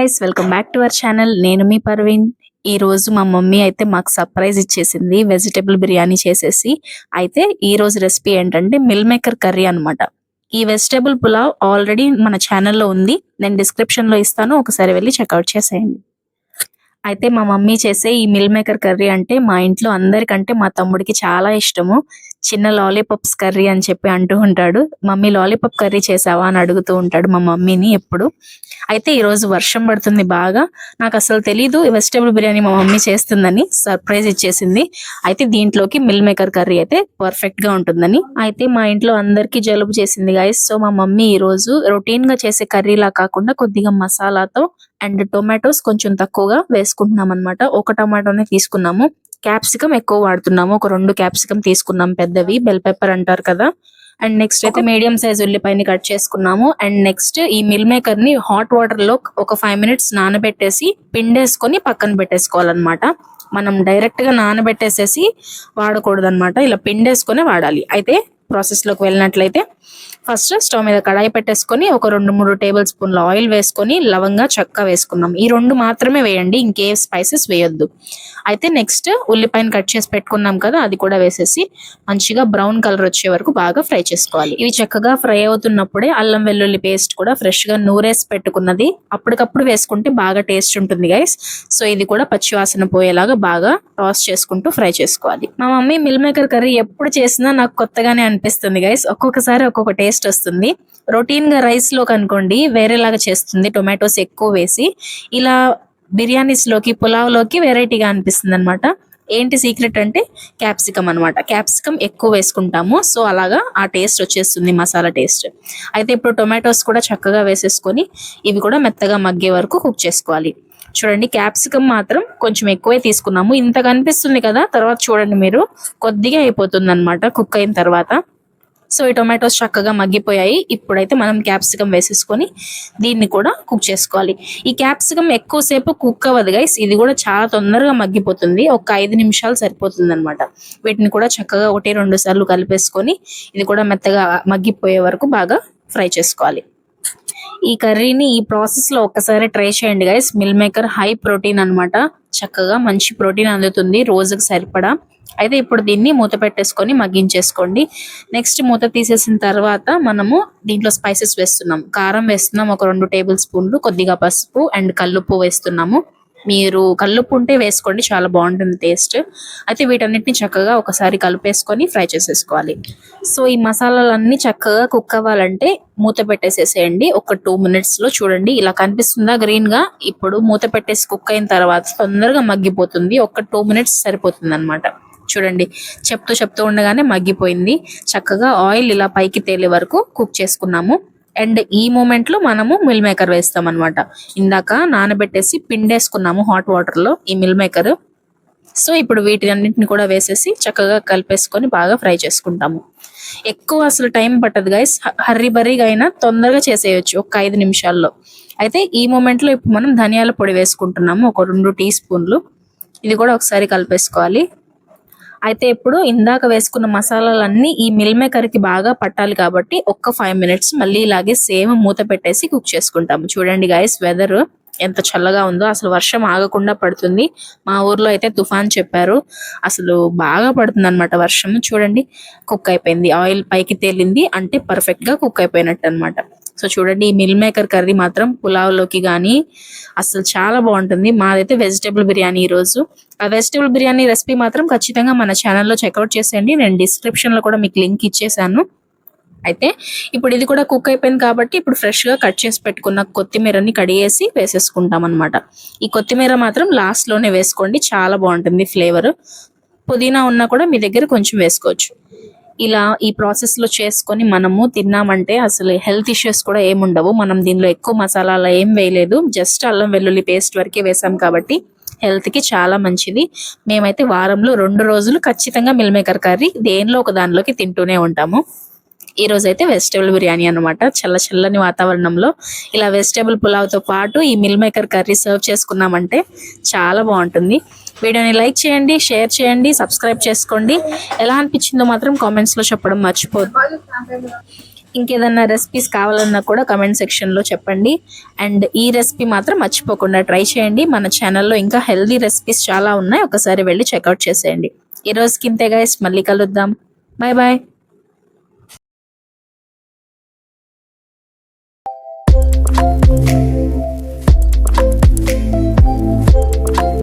Guys welcome back to our channel నేను మీ పర్వీన్ ఈ రోజు మా మమ్మీ అయితే మాకు సర్ప్రైజ్ ఇచ్చేసింది వెజిటేబుల్ బిర్యానీ చేసేసి. అయితే ఈ రోజు రెసిపీ ఏంటంటే మిల్ మేకర్ కర్రీ అన్నమాట. ఈ వెజిటేబుల్ పులావ్ ఆల్రెడీ మన ఛానల్లో ఉంది. నేను డిస్క్రిప్షన్లో ఇస్తాను ఒకసారి వెళ్ళి చెక్అవుట్ చేసేయండి. అయితే మా మమ్మీ చేసే ఈ మిల్ మేకర్ కర్రీ అంటే మా ఇంట్లో అందరికంటే మా తమ్ముడికి చాలా ఇష్టము. చిన్న లాలీపాప్స్ కర్రీ అని చెప్పి అంటూ ఉంటాడు. మమ్మీ లాలీపాప్ కర్రీ చేసావా? అని అడుగుతూ ఉంటాడు మా మమ్మీని ఎప్పుడు. అయితే ఈ రోజు వర్షం పడుతుంది బాగా. నాకు అసలు తెలీదు వెజిటేబుల్ బిర్యానీ మా మమ్మీ చేస్తుందని సర్ప్రైజ్ ఇచ్చేసింది. అయితే దీంట్లోకి మిల్ మేకర్ కర్రీ అయితే పర్ఫెక్ట్గా ఉంటుందని. అయితే మా ఇంట్లో అందరికీ జలుబు చేసింది గాయస్ సో మా మమ్మీ ఈ రోజు రొటీన్గా చేసే కర్రీలా కాకుండా కొద్దిగా మసాలాతో అండ్ టొమాటోస్ కొంచెం తక్కువగా వేసుకుంటున్నాం అనమాట ఒక టమాటోనే తీసుకున్నాము. క్యాప్సికం ఎక్కువ వాడుతున్నాము. ఒక రెండు క్యాప్సికం తీసుకున్నాం పెద్దవి. బెల్ పెప్పర్ అంటారు కదా. అండ్ నెక్స్ట్ అయితే మీడియం సైజ్ ఉల్లిపాయని కట్ చేసుకున్నాము. అండ్ నెక్స్ట్ ఈ మిల్ మేకర్ని హాట్ వాటర్లో ఒక ఫైవ్ మినిట్స్ నానబెట్టేసి పిండేసుకొని పక్కన పెట్టేసుకోవాలన్నమాట. మనం డైరెక్ట్గా నానబెట్టేసేసి వాడకూడదు ఇలా పిండేసుకొని వాడాలి. అయితే ప్రాసెస్లోకి వెళ్ళినట్లయితే ఫస్ట్ స్టవ్ మీద కడాయి పెట్టేసుకొని ఒక రెండు మూడు టేబుల్ స్పూన్ల ఆయిల్ వేసుకొని లవంగా చెక్క వేసుకున్నాం ఈ రెండు మాత్రమే వేయండి ఇంకే స్పైసెస్ వేయొద్దు. అయితే నెక్స్ట్ ఉల్లిపాయను కట్ చేసి పెట్టుకున్నాం కదా అది కూడా వేసేసి మంచిగా బ్రౌన్ కలర్ వచ్చే వరకు బాగా ఫ్రై చేసుకోవాలి. ఇవి చక్కగా ఫ్రై అవుతున్నప్పుడే అల్లం వెల్లుల్లి పేస్ట్ కూడా ఫ్రెష్గా నూరేసి పెట్టుకున్నది. అప్పటికప్పుడు వేసుకుంటే బాగా టేస్ట్ ఉంటుంది గైస్ సో ఇది కూడా పచ్చివాసన పోయేలాగా బాగా టాస్ చేసుకుంటూ ఫ్రై చేసుకోవాలి. మా మమ్మీ మిల్ మేకర్ కర్రీ ఎప్పుడు చేసినా నాకు కొత్తగానే అనిపిస్తుంది గైస్ ఒక్కొక్కసారి ఒక్కొక్క టేస్ట్ వస్తుంది. రొటీన్గా రైస్లో కనుకోండి వేరేలాగా చేస్తుంది టొమాటోస్ ఎక్కువ వేసి. ఇలా బిర్యానీస్లోకి పులావ్లోకి వెరైటీగా అనిపిస్తుంది అనమాట ఏంటి సీక్రెట్ అంటే క్యాప్సికమ్ అన్నమాట. క్యాప్సికమ్ ఎక్కువ వేసుకుంటాము సో అలాగా ఆ టేస్ట్ వచ్చేస్తుంది మసాలా టేస్ట్ అయితే ఇప్పుడు టొమాటోస్ కూడా చక్కగా వేసేసుకొని ఇవి కూడా మెత్తగా మగ్గే వరకు కుక్ చేసుకోవాలి. చూడండి క్యాప్సికమ్ మాత్రం కొంచెం ఎక్కువే తీసుకున్నాము. ఇంత కనిపిస్తుంది కదా తర్వాత చూడండి మీరు. కొద్దిగా అయిపోతుంది అనమాట కుక్ అయిన తర్వాత. సో ఈ టొమాటోస్ చక్కగా మగ్గిపోయాయి. ఇప్పుడైతే మనం క్యాప్సికమ్ వేసేసుకొని దీన్ని కూడా కుక్ చేసుకోవాలి. ఈ క్యాప్సికమ్ ఎక్కువసేపు కుక్ అవ్వదు గైస్ ఇది కూడా చాలా తొందరగా మగ్గిపోతుంది. ఒక ఐదు నిమిషాలు సరిపోతుంది అనమాట వీటిని కూడా చక్కగా ఒకటి రెండు సార్లు కలిపేసుకొని ఇది కూడా మెత్తగా మగ్గిపోయే వరకు బాగా ఫ్రై చేసుకోవాలి. ఈ కర్రీని ఈ ప్రాసెస్లో ఒక్కసారి ట్రై చేయండి guys meal maker high protein అన్నమాట. చక్కగా మంచి ప్రోటీన్ అందుతుంది. రోజుకి సరిపడా అయితే ఇప్పుడు దీన్ని మూత పెట్టేసుకొని మగ్గించేసుకోండి. నెక్స్ట్ మూత తీసేసిన తర్వాత మనము దీంట్లో స్పైసెస్ వేస్తున్నాం. కారం వేస్తున్నాం ఒక రెండు టేబుల్ స్పూన్లు కొద్దిగా పసుపు అండ్ కల్లుప్పు వేస్తున్నాము. మీరు కల్లుప్పు ఉంటే వేసుకోండి చాలా బాగుంటుంది టేస్ట్ అయితే వీటన్నిటిని చక్కగా ఒకసారి కలిపేసుకొని ఫ్రై చేసేసుకోవాలి. సో ఈ మసాలాలన్నీ చక్కగా కుక్ అవ్వాలంటే మూత పెట్టేసేసేయండి. ఒక టూ మినిట్స్లో చూడండి ఇలా కనిపిస్తుందా గ్రీన్గా ఇప్పుడు మూత పెట్టేసి కుక్ అయిన తర్వాత తొందరగా మగ్గిపోతుంది. ఒక టూ మినిట్స్ సరిపోతుంది అనమాట చూడండి. చెప్తూ చెప్తూ ఉండగానే మగ్గిపోయింది. చక్కగా ఆయిల్ ఇలా పైకి తేలే వరకు కుక్ చేసుకున్నాము. అండ్ ఈ మూమెంట్లో మనము మిల్ మేకర్ వేస్తాం అనమాట ఇందాక నానబెట్టేసి పిండేసుకున్నాము హాట్ వాటర్లో ఈ మిల్ మేకర్. సో ఇప్పుడు వీటి అన్నింటిని కూడా వేసేసి చక్కగా కలిపేసుకొని బాగా ఫ్రై చేసుకుంటాము. ఎక్కువ అసలు టైం పట్టదు గైస్ హర్రీ బర్రీగా అయినా తొందరగా చేసేయచ్చు ఒక ఐదు నిమిషాల్లో. అయితే ఈ మూమెంట్లో ఇప్పుడు మనం ధనియాల పొడి వేసుకుంటున్నాము. ఒక రెండు టీ స్పూన్లు. ఇది కూడా ఒకసారి కలిపేసుకోవాలి. అయితే ఇప్పుడు ఇందాక వేసుకున్న మసాలాలన్నీ ఈ మిల్ మేకర్కి బాగా పట్టాలి కాబట్టి ఒక్క ఫైవ్ మినిట్స్ మళ్ళీ ఇలాగే సేమ్ మూత పెట్టేసి కుక్ చేసుకుంటాము. చూడండి గైస్ వెదర్ ఎంత చల్లగా ఉందో. అసలు వర్షం ఆగకుండా పడుతుంది. మా ఊర్లో అయితే తుఫాన్ చెప్పారు. అసలు బాగా పడుతుంది అనమాట వర్షం. చూడండి కుక్ అయిపోయింది. ఆయిల్ పైకి తేలింది. అంటే పర్ఫెక్ట్గా కుక్ అయిపోయినట్టు అనమాట సో చూడండి ఈ మిల్ మేకర్ కర్రీ మాత్రం పులావ్లోకి కానీ అసలు చాలా బాగుంటుంది. మాదైతే వెజిటేబుల్ బిర్యానీ ఈ రోజు ఆ వెజిటేబుల్ బిర్యానీ రెసిపీ మాత్రం ఖచ్చితంగా మన ఛానల్లో చెక్అవుట్ చేసేయండి. నేను డిస్క్రిప్షన్లో కూడా మీకు లింక్ ఇచ్చేసాను. అయితే ఇప్పుడు ఇది కూడా కుక్ అయిపోయింది కాబట్టి ఇప్పుడు ఫ్రెష్గా కట్ చేసి పెట్టుకున్న కొత్తిమీరని కడిగేసి వేసేసుకుంటాం అనమాట ఈ కొత్తిమీర మాత్రం లాస్ట్లోనే వేసుకోండి. చాలా బాగుంటుంది ఫ్లేవర్ పుదీనా ఉన్నా కూడా మీ దగ్గర కొంచెం వేసుకోవచ్చు. ఇలా ఈ ప్రాసెస్లో చేసుకొని మనము తిన్నామంటే అసలు హెల్త్ ఇష్యూస్ కూడా ఏముండవు మనం దీనిలో ఎక్కువ మసాలాలు ఏం వేయలేదు. జస్ట్ అల్లం వెల్లుల్లి పేస్ట్ వరకే వేసాం కాబట్టి హెల్త్కి చాలా మంచిది. మేమైతే వారంలో రెండు రోజులు ఖచ్చితంగా మిల్ మేకర్ కర్రీ దేనిలో ఒక దానిలోకి తింటూనే ఉంటాము. ఈ రోజు అయితే వెజిటేబుల్ బిర్యానీ అనమాట చల్ల చల్లని వాతావరణంలో ఇలా వెజిటేబుల్ పులావ్తో పాటు ఈ మిల్ మేకర్ కర్రీ సర్వ్ చేసుకున్నామంటే చాలా బాగుంటుంది. వీడియోని లైక్ చేయండి షేర్ చేయండి సబ్స్క్రైబ్ చేసుకోండి. ఎలా అనిపించిందో మాత్రం కామెంట్స్లో చెప్పడం మర్చిపోద్దు ఇంకేదన్నా రెసిపీస్ కావాలన్నా కూడా కమెంట్ సెక్షన్లో చెప్పండి. అండ్ ఈ రెసిపీ మాత్రం మర్చిపోకుండా ట్రై చేయండి. మన ఛానల్లో ఇంకా హెల్దీ రెసిపీస్ చాలా ఉన్నాయి. ఒకసారి వెళ్ళి చెక్అవుట్ చేసేయండి. ఈ రోజుకి ఇంతే గైస్ మళ్ళీ కలుద్దాం. Bye bye. Bye.